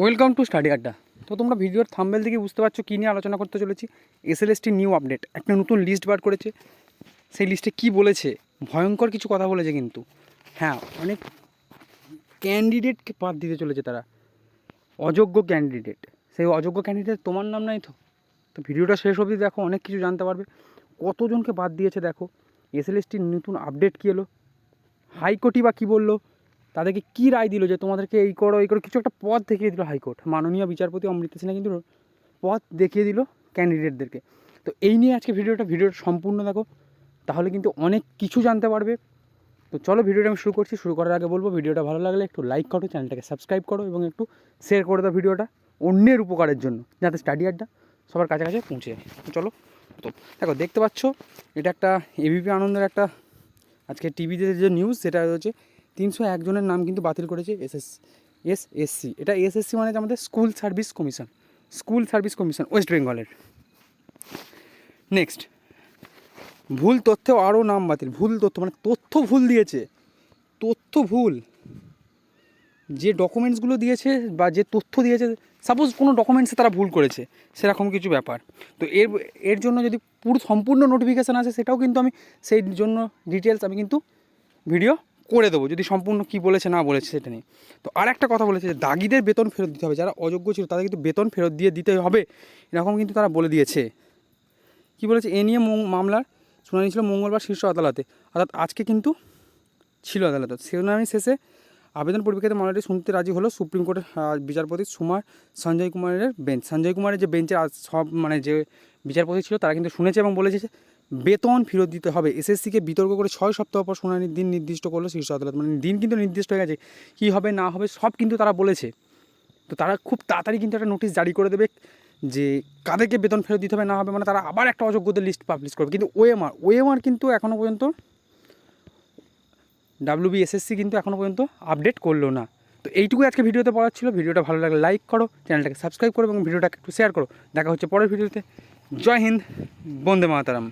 Welcome to study আড্ডা। তো তোমরা ভিডিওর থাম্বেল থেকে বুঝতে পারছ কী নিয়ে আলোচনা করতে চলেছি। এসএলএসটি নিউ আপডেট একটা নতুন লিস্ট বার করেছে। সেই লিস্টে কি বলেছে? ভয়ঙ্কর কিছু কথা বলেছে কিন্তু। হ্যাঁ অনেক ক্যান্ডিডেটকে বাদ দিতে চলেছে তারা। অযোগ্য ক্যান্ডিডেট সেই অযোগ্য ক্যান্ডিডেট তোমার নাম নাই তো? তো ভিডিওটা শেষ অবধি দেখো, অনেক কিছু জানতে পারবে। কতজনকে বাদ দিয়েছে দেখো। এসএলএসটির নতুন আপডেট কী এলো? হাইকোর্টই বা কী বলল? তাদেরকে কী রায় দিল যে তোমাদেরকে এই করো এই করো? কিছু একটা পথ দেখিয়ে দিল হাইকোর্ট। মাননীয় বিচারপতি অমৃতা সিনহা কিন্তু পথ দেখিয়ে দিল ক্যান্ডিডেটদেরকে তো এই নিয়ে আজকে ভিডিওটা ভিডিওটা সম্পূর্ণ দেখো, তাহলে কিন্তু অনেক কিছু জানতে পারবে। তো চলো ভিডিওটা আমি শুরু করছি, শুরু করার আগে বলব, ভিডিওটা ভালো লাগলে একটু লাইক করো, চ্যানেলটাকে সাবস্ক্রাইব করো এবং একটু শেয়ার করে দাও ভিডিওটা অন্যের উপকারের জন্য, যাতে স্টাডি আড্ডা সবার কাছে কাছে পৌঁছে যায়। চলো, তো দেখো, দেখতে পাচ্ছ, এটা একটা এবিপি আনন্দের একটা, আজকে টিভিতে যে নিউজ সেটা হচ্ছে তিনশো একজনের নাম কিন্তু বাতিল করেছে এসএস এস এসসি এটা এসএসসি মানে আমাদের school service commission, school service commission, west বেঙ্গলের। নেক্সট। ভুল তথ্যেও আরও নাম বাতিল। ভুল তথ্য মানে তথ্য ভুল দিয়েছে। তথ্য ভুল। যে ডকুমেন্টসগুলো দিয়েছে বা যে তথ্য দিয়েছে সাপোজ কোনো ডকুমেন্টসে তারা ভুল করেছে, সেরকম কিছু ব্যাপার। তো এর এর জন্য যদি পুরো সম্পূর্ণ নোটিফিকেশান আসে, সেটাও কিন্তু আমি সেই জন্য ডিটেলস আমি কিন্তু ভিডিও করে দেবো, যদি সম্পূর্ণ কী বলেছে, না বলেছে, সেটা নিয়ে তো আর একটা কথা বলেছে যে, দাগিদের বেতন ফেরত দিতে হবে। যারা অযোগ্য ছিল, তাদের কিন্তু বেতন ফেরত দিয়ে দিতে হবে। এরকম কিন্তু তারা বলে দিয়েছে। কী বলেছে? এ নিয়ে মামলার শুনানি ছিল মঙ্গলবার শীর্ষ আদালতে। অর্থাৎ আজকে কিন্তু ছিল আদালতে। শুনানি শেষে আবেদন পরিপ্রেক্ষিতে মামলাটি শুনতে রাজি হলো সুপ্রিম কোর্টের বিচারপতি সুমার সঞ্জয় কুমারের বেঞ্চ। সঞ্জয় কুমারের যে বেঞ্চের সব মানে যে বিচারপতি ছিল তারা কিন্তু শুনেছে এবং বলেছে বেতন ফেরত দিতে হবে। এসএসসিকে বিতর্ক করে ছয় সপ্তাহ পর শুনানির দিন নির্দিষ্ট করল শীর্ষ আদালত। মানে দিন কিন্তু নির্দিষ্ট হয়ে গেছে, কী হবে না হবে সব কিন্তু তারা বলেছে। তো তারা খুব তাড়াতাড়ি কিন্তু একটা নোটিশ জারি করে দেবে যে কাদেরকে বেতন ফেরত দিতে হবে না হবে মানে তারা আবার একটা অযোগ্যদের লিস্ট পাবলিশ করবে। কিন্তু ওএমআর ওএমআর কিন্তু এখনও পর্যন্ত ডাব্লিউবিএসএসসি কিন্তু এখনও পর্যন্ত আপডেট করল না। তো এইটুকুই আজকে ভিডিওতে পড়ার ছিল। ভিডিওটা ভালো লাগলে লাইক করো, চ্যানেলটাকে সাবস্ক্রাইব করো এবং ভিডিওটাকে একটু শেয়ার করো। দেখা হচ্ছে পরের ভিডিওতে। জয় হিন্দ, বন্দে মাতারাম।